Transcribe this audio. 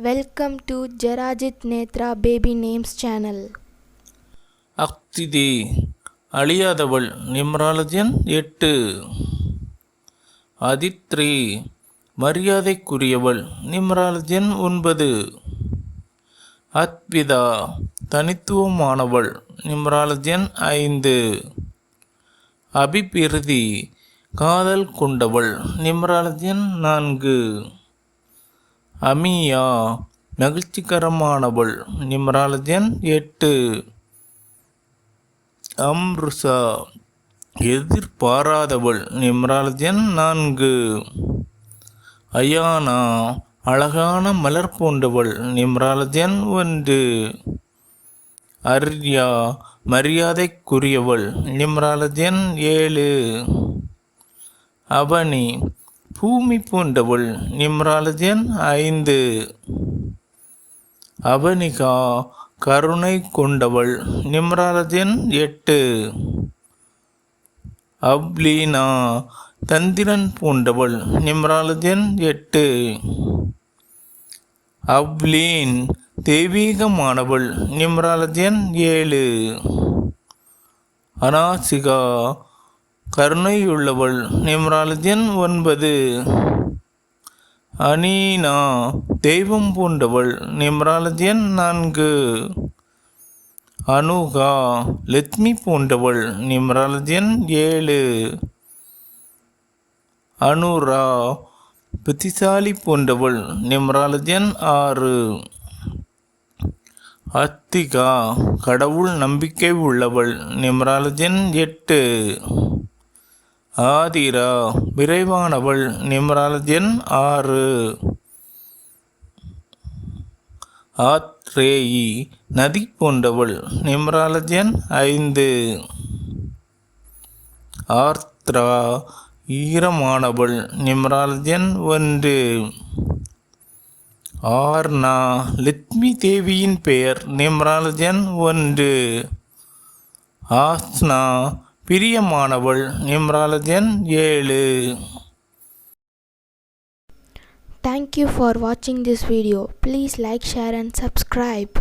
Welcome to Jerajith Nethra baby names channel அக்திதி அழியாதவள் நிம்ராலஜன் எட்டு. அதித்ரி மரியாதைக்குரியவள் நிம்ராலஜன் ஒன்பது. அத்விதா தனித்துவமானவள் நிம்ராலஜன் ஐந்து. அபிபிருதி காதல் கொண்டவள் நிம்ராலஜன் நான்கு. அமியா மகிழ்ச்சிகரமானவள் நிம்ராலஜன் எட்டு. அம்ருசா எதிர்பாராதவள். நிம்ராலஜன் நான்கு. அயானா அழகான மலர் போன்றவள். நிம்ராலஜன் ஒன்று. அர்யா மரியாதைக்குரியவள். நிம்ராலஜன் ஏழு. அவனி பூமி போன்றவள் நிம்ராலஜன் ஐந்து. அவனிகா கருணை கொண்டவள் நிம்ராலஜன் எட்டு. அப்லீனா தந்திரன் போன்றவள் நிம்ராலஜன் எட்டு. அவ்லீன் தெய்வீகமானவள் நிம்ராலஜன் ஏழு. அனாசிகா கருணையுள்ளவள் நிம்ராலஜன் ஒன்பது. அனீனா தெய்வம் பூண்டவள் நிம்ராலஜன் நான்கு. அனுகா லட்சுமி பூண்டவள் நிம்ராலஜன் ஏழு. அனுரா புத்திசாலி போன்றவள் நிம்ராலஜன் ஆறு. அத்திகா கடவுள் நம்பிக்கை உள்ளவள் நிம்ராலஜன் எட்டு. ஆதிரா விரைவானவள் நிம்ராலஜன் ஆறு. ஆத்ரேயி நதி போன்றவள் நிம்ராலஜன் ஐந்து. ஆர்த்ரா ஈரமானவள் நிம்ராலஜன் ஒன்று. ஆர்னா லட்சுமி தேவியின் பெயர் நிம்ராலஜன் ஒன்று. ஆஸ்னா பிரியமானவள் நிம்ராலஜன் ஏழு Thank you for watching this video. Please like, share, and subscribe.